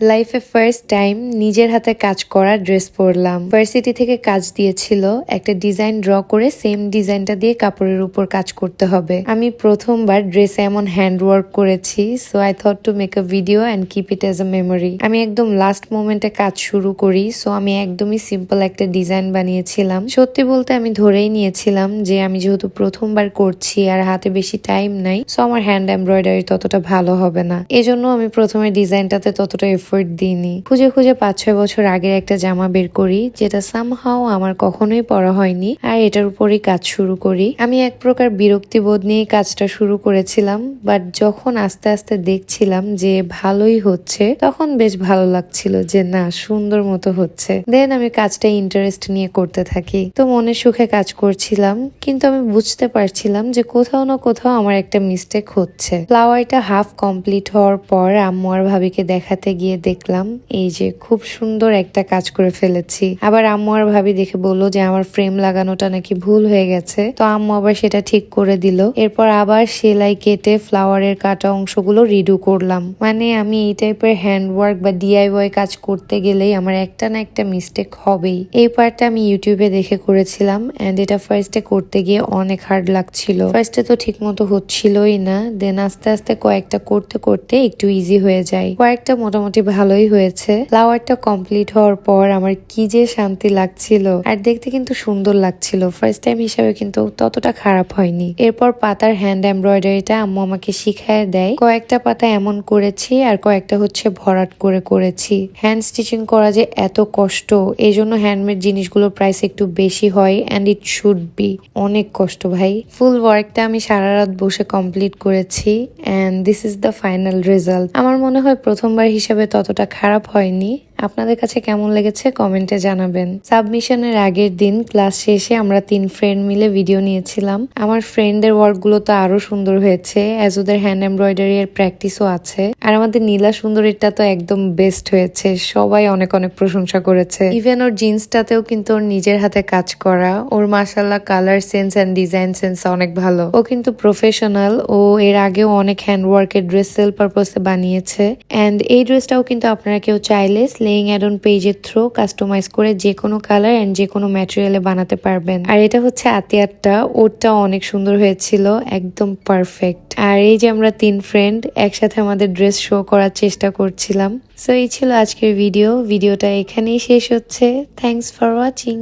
লাইফে first time নিজের হাতে কাজ করা ড্রেস পরলাম। ভার্সিটি থেকে কাজ দিয়েছিল, একটা ডিজাইন ড্র করে সেম ডিজাইনটা দিয়ে কাপড়ের উপর কাজ করতে হবে। আমি প্রথমবার ড্রেসে এমন হ্যান্ড ওয়ার্ক করেছি so I thought to make a video and keep it as a memory আমি একদম লাস্ট মোমেন্টে কাজ শুরু করি সো আমি একদমই সিম্পল একটা ডিজাইন বানিয়েছিলাম। সত্যি বলতে আমি ধরেই নিয়েছিলাম যে আমি যেহেতু প্রথমবার করছি আর হাতে বেশি টাইম নাই সো আমার হ্যান্ড এমব্রয়ডারি ততটা ভালো হবে না। এজন্য আমি প্রথমে ডিজাইনটাতে ততটা এফোর্ট দিইনি। খুঁজে খুঁজে পাঁচ ছয় বছর আগের একটা জামা বের করি, যেটা সামহাও আমার কখনোই পরা হয়নি, আর এটার উপরই কাজ শুরু করি। আমি এক প্রকার বিরক্তি বোধ নিয়ে কাজটা শুরু করেছিলাম বাট যখন আস্তে আস্তে দেখছিলাম যে ভালোই হচ্ছে, তখন বেশ ভালো লাগছিল যে না, সুন্দর মতো হচ্ছে। দেন আমি কাজটা ইন্টারেস্ট নিয়ে করতে থাকি। তো মনে সুখে কাজ করছিলাম, কিন্তু আমি বুঝতে পারছিলাম যে কোথাও না কোথাও আমার একটা মিস্টেক হচ্ছে। ফ্লাওয়ারটা হাফ কমপ্লিট হওয়ার পর আম্মু আর ভাবিকে দেখাতে গিয়ে দেখলাম, এই যে খুব সুন্দর একটা কাজ করে ফেলেছি। আবার আম্মু আর ভাবি দেখে বলল যে, আমার ফ্রেম লাগানোটা নাকি ভুল হয়ে গেছে। তো আম্মু আবার সেটা ঠিক করে দিল। এরপর আবার সেলাই কেটে ফ্লাওয়ারের কাটা অংশগুলো রিডু করলাম। মানে আমি এই টাইপের হ্যান্ড ওয়ার্ক বা ডিআইওয়াই কাজ করতে গেলেই আমার একটা না একটা মিস্টেক হবেই। এই পার্টটা আমি ইউটিউবে দেখে করেছিলাম এন্ড এটা ফার্স্টে করতে গিয়ে অনেক হার্ড লাগছিল। ফার্স্টে তো ঠিক মতো হচ্ছিলই না দেন আস্তে আস্তে কয়েকটা করতে করতে একটু ইজি হয়ে যায়। কয়েকটা মোটামুটি ভালোই হয়েছে। ফ্লাওয়ারটা কমপ্লিট হওয়ার পর আমার কি যে শান্তি লাগছিল। আর দেখতে কিন্তু সুন্দর লাগছিল। ফার্স্ট টাইম হিসাবে কিন্তু ততটা খারাপ হয়নি। এরপর পাতার হ্যান্ড এমব্রয়ডারিটা আম্মু আমাকে শিখায় দেয়। কয়েকটা পাতা এমন করেছি আর কয়েকটা হচ্ছে ভরাট করে করেছি। হ্যান্ড স্টিচিং করা যে এত কষ্ট এই জন্য হ্যান্ডমেড জিনিসগুলোর প্রাইস একটু বেশি হয় অ্যান্ড ইট শুড বি অনেক কষ্ট ভাই। ফুল ওয়ার্কটা আমি সারা রাত বসে কমপ্লিট করেছি and this is the final result আমার মনে হয় প্রথমবার হিসাবে ততটা খারাপ হয়নি। আপনাদের কাছে কেমন লেগেছে কমেন্টে জানাবেন। সাবমিশনের আগের দিন ক্লাস শেষে আমরা তিন ফ্রেন্ড মিলে ভিডিও নিয়েছিলাম। আমার ফ্রেন্ডদের ওয়ার্কগুলো তো আরও সুন্দর হয়েছে অ্যাজ ওদের হ্যান্ড এমব্রয়ডারি এর প্র্যাকটিসও আছে। আর আমাদের নীলা সুন্দরীটা তো একদম বেস্ট হয়েছে, সবাই অনেক অনেক প্রশংসা করেছে। ইভেন ওর জিন্সটাতেও কিন্তু ওর নিজের হাতে কাজ করা, ওর মাসাল্লাহ colour sense and design sense অনেক ভালো। ও কিন্তু প্রফেশনাল, ও এর আগেও অনেক হ্যান্ড ওয়ার্কের ড্রেস সেল পারপাসে বানিয়েছে। অ্যান্ড এই ড্রেসটাও কিন্তু আপনারা কেউ চাইলে স্লেইং অ্যাড অন পেজের থ্রু কাস্টমাইজ করে যে কোনো কালার অ্যান্ড যে কোনো ম্যাটেরিয়ালে বানাতে পারবেন। আর এটা হচ্ছে আতিয়ারটা, ওরটা অনেক সুন্দর হয়েছিল, একদম পারফেক্ট আর এই যে আমরা তিন ফ্রেন্ড একসাথে আমাদের ড্রেস শো করার চেষ্টা করছিলাম। সো এই ছিল আজকের ভিডিও ভিডিওটা এখানেই শেষ হচ্ছে। Thanks for watching